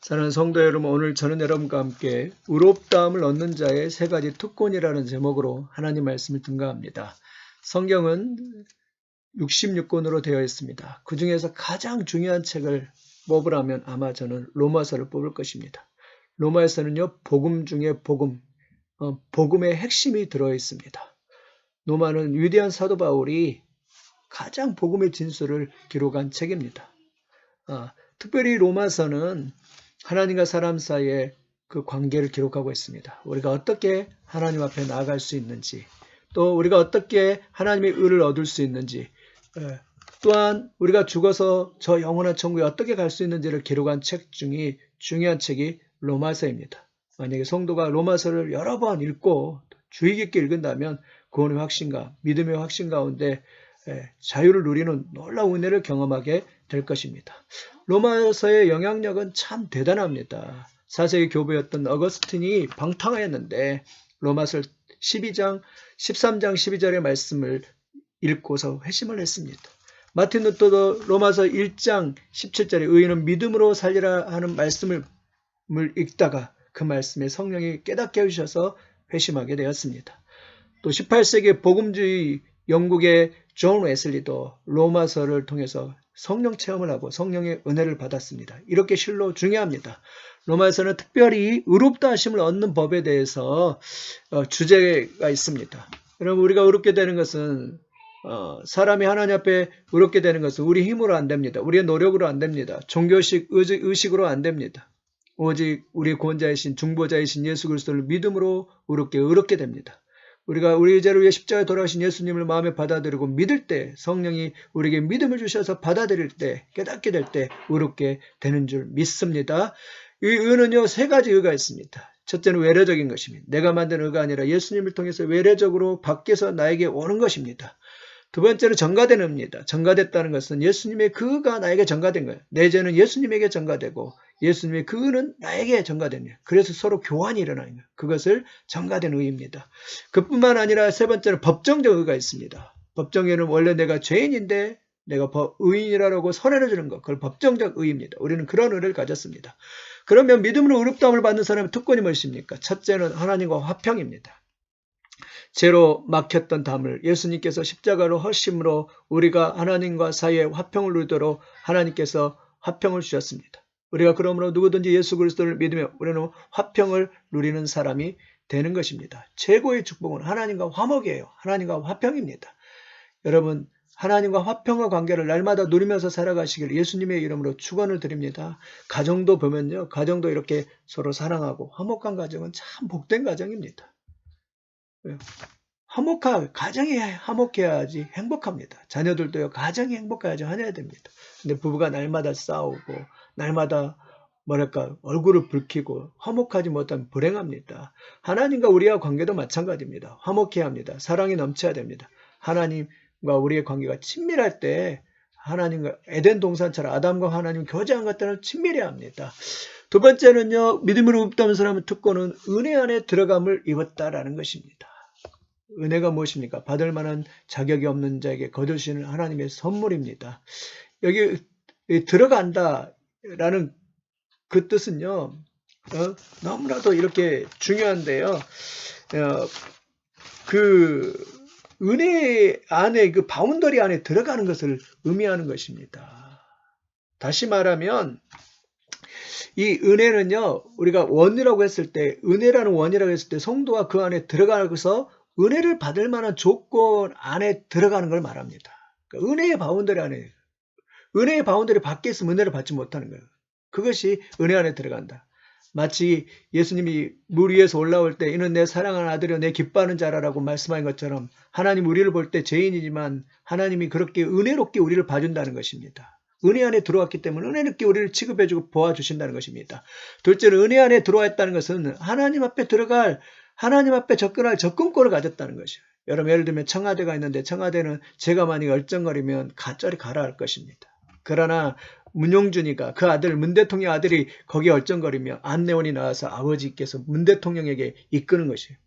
사랑하는 성도 여러분, 오늘 저는 여러분과 함께 의롭다함을 얻는 자의 세 가지 특권이라는 제목으로 하나님 말씀을 등가합니다. 성경은 66권으로 되어 있습니다. 그 중에서 가장 중요한 책을 뽑으라면 아마 저는 로마서를 뽑을 것입니다. 로마에서는요, 복음 중에 복음, 어, 복음의 핵심이 들어 있습니다. 로마는 위대한 사도 바울이 가장 복음의 진수를 기록한 책입니다. 아, 특별히 로마서는 하나님과 사람 사이의 그 관계를 기록하고 있습니다. 우리가 어떻게 하나님 앞에 나아갈 수 있는지, 또 우리가 어떻게 하나님의 의를 얻을 수 있는지, 예, 또한 우리가 죽어서 저 영원한 천국에 어떻게 갈 수 있는지를 기록한 책 중에 중요한 책이 로마서입니다. 만약에 성도가 로마서를 여러 번 읽고 주의 깊게 읽은다면 구원의 확신 과 믿음의 확신 가운데 예, 자유를 누리는 놀라운 은혜를 경험하게 될 것입니다. 로마서의 영향력은 참 대단합니다. 4세기 교부였던 어거스틴이 방탕하였는데 로마서 12장 13장 12절의 말씀을 읽고서 회심을 했습니다. 마틴 루터도 로마서 1장 17절에 의인은 믿음으로 살리라 하는 말씀을 읽다가 그 말씀에 성령이 깨닫게 해주셔서 회심하게 되었습니다. 또 18세기 복음주의 영국의 존 웨슬리도 로마서를 통해서 성령 체험을 하고 성령의 은혜를 받았습니다. 이렇게 실로 중요합니다. 로마에서는 특별히 의롭다 하심을 얻는 법에 대해서 어, 주제가 있습니다. 여러분 우리가 의롭게 되는 것은 어, 사람이 하나님 앞에 의롭게 되는 것은 우리 힘으로 안 됩니다. 우리의 노력으로 안 됩니다. 종교식 의식, 의식으로 안 됩니다. 오직 우리 구원자이신 중보자이신 예수 그리스도를 믿음으로 의롭게 의롭게 됩니다. 우리가 우리 죄를 위해 십자가에 돌아가신 예수님을 마음에 받아들이고 믿을 때 성령이 우리에게 믿음을 주셔서 받아들일 때 깨닫게 될 때 의롭게 되는 줄 믿습니다. 이 의는요 세 가지 의가 있습니다. 첫째는 외래적인 것입니다. 내가 만든 의가 아니라 예수님을 통해서 외래적으로 밖에서 나에게 오는 것입니다. 두 번째는 전가된 의입니다. 전가됐다는 것은 예수님의 그 의가 나에게 전가된 거예요. 내 죄는 예수님에게 전가되고 예수님의 그 의는 나에게 전가된 거예요. 그래서 서로 교환이 일어나는 거예요. 그것을 전가된 의입니다. 그뿐만 아니라 세 번째는 법정적 의가 있습니다. 법정에는 원래 내가 죄인인데 내가 의인이라고 선례를 주는 것, 그걸 법정적 의입니다. 우리는 그런 의를 가졌습니다. 그러면 믿음으로 의롭다함을 받는 사람의 특권이 무엇입니까? 첫째는 하나님과 화평입니다. 죄로 막혔던 담을 예수님께서 십자가로 허심으로 우리가 하나님과 사이에 화평을 누리도록 하나님께서 화평을 주셨습니다. 우리가 그러므로 누구든지 예수 그리스도를 믿으며 우리는 화평을 누리는 사람이 되는 것입니다. 최고의 축복은 하나님과 화목이에요. 하나님과 화평입니다. 여러분 하나님과 화평과 관계를 날마다 누리면서 살아가시길 예수님의 이름으로 축원을 드립니다. 가정도 보면요. 가정도 이렇게 서로 사랑하고 화목한 가정은 참 복된 가정입니다. 화목하, 가정이 화목해야지 행복합니다. 자녀들도요, 가정이 행복해야지 화내야 됩니다. 근데 부부가 날마다 싸우고, 날마다 뭐랄까, 얼굴을 붉히고, 화목하지 못하면 불행합니다. 하나님과 우리와 관계도 마찬가지입니다. 화목해야 합니다. 사랑이 넘쳐야 됩니다. 하나님과 우리의 관계가 친밀할 때, 하나님과 에덴 동산처럼 아담과 하나님 교제한 것들은 친밀해야 합니다. 두 번째는요, 믿음으로 up다는 사람의 특권은 은혜 안에 들어감을 입었다라는 것입니다. 은혜가 무엇입니까? 받을 만한 자격이 없는 자에게 거두시는 하나님의 선물입니다. 여기 들어간다라는 그 뜻은요, 어, 너무나도 이렇게 중요한데요. 어, 그 은혜 안에 그 바운더리 안에 들어가는 것을 의미하는 것입니다. 다시 말하면 이 은혜는요, 우리가 원이라고 했을 때, 은혜라는 원이라고 했을 때 성도가 그 안에 들어가서 은혜를 받을 만한 조건 안에 들어가는 걸 말합니다. 그러니까 은혜의 바운더리 안에, 은혜의 바운더리 밖에 있으면 은혜를 받지 못하는 거예요. 그것이 은혜 안에 들어간다. 마치 예수님이 물 위에서 올라올 때 이는 내 사랑하는 아들이요 내 기뻐하는 자라라고 말씀하신 것처럼 하나님 우리를 볼 때 죄인이지만 하나님이 그렇게 은혜롭게 우리를 봐준다는 것입니다. 은혜 안에 들어왔기 때문에 은혜롭게 우리를 취급해주고 보아주신다는 것입니다. 둘째로 은혜 안에 들어왔다는 것은 하나님 앞에 들어갈 하나님 앞에 접근할 접근권을 가졌다는 것이에요. 여러분 예를 들면 청와대가 있는데 청와대는 제가 만약 얼쩡거리면 가짜리 가라 할 것입니다. 그러나 문용준이가 그 아들 문 대통령 아들이 거기에 얼쩡거리며 안내원이 나와서 아버지께서 문 대통령에게 이끄는 것이에요.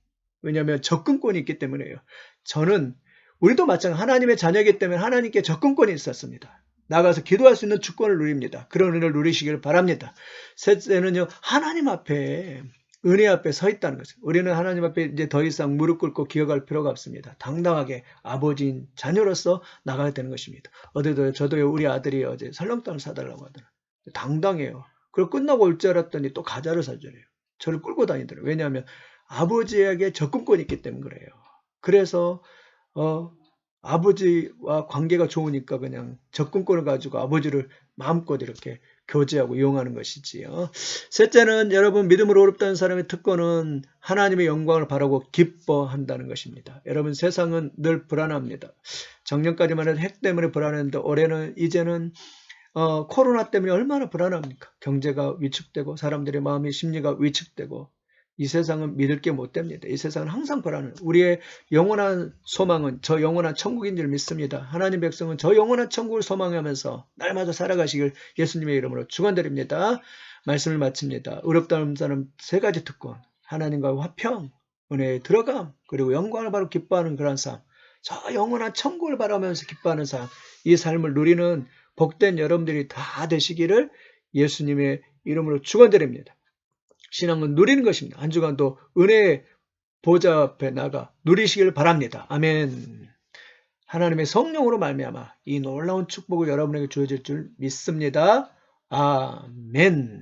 왜냐하면 접근권이 있기 때문에요. 저는 우리도 마찬가지 하나님의 자녀이기 때문에 하나님께 접근권이 있었습니다. 나가서 기도할 수 있는 주권을 누립니다. 그런 은혜를 누리시길 바랍니다. 셋째는요, 하나님 앞에 은혜 앞에 서 있다는 거죠. 우리는 하나님 앞에 이제 더 이상 무릎 꿇고 기어갈 필요가 없습니다. 당당하게 아버지인 자녀로서 나가야 되는 것입니다. 어제도 저도 우리 아들이 어제 설렁탕을 사달라고 하더라. 당당해요. 그리고 끝나고 올 줄 알았더니 또 과자를 사주래요. 저를 끌고 다니더라고요. 왜냐하면 아버지에게 접근권이 있기 때문에 그래요. 그래서 어, 아버지와 관계가 좋으니까 그냥 접근권을 가지고 아버지를 마음껏 이렇게 교제하고 이용하는 것이지요. 셋째는 여러분 믿음으로 어렵다는 사람의 특권은 하나님의 영광을 바라고 기뻐한다는 것입니다. 여러분 세상은 늘 불안합니다. 작년까지만 해도 핵 때문에 불안했는데 올해는 이제는 어, 코로나 때문에 얼마나 불안합니까? 경제가 위축되고 사람들의 마음이 심리가 위축되고 이 세상은 믿을 게 못 됩니다. 이 세상은 항상 불안해. 우리의 영원한 소망은 저 영원한 천국인 줄 믿습니다. 하나님 백성은 저 영원한 천국을 소망하면서 날마다 살아가시길 예수님의 이름으로 축원드립니다. 말씀을 마칩니다. 어렵다는 사람 세 가지 특권. 하나님과 화평, 은혜에 들어감, 그리고 영광을 바로 기뻐하는 그런 삶. 저 영원한 천국을 바라면서 기뻐하는 삶. 이 삶을 누리는 복된 여러분들이 다 되시기를 예수님의 이름으로 축원드립니다. 신앙은 누리는 것입니다. 한 주간도 은혜의 보좌 앞에 나가 누리시길 바랍니다. 아멘. 하나님의 성령으로 말미암아 이 놀라운 축복을 여러분에게 주어질 줄 믿습니다. 아멘.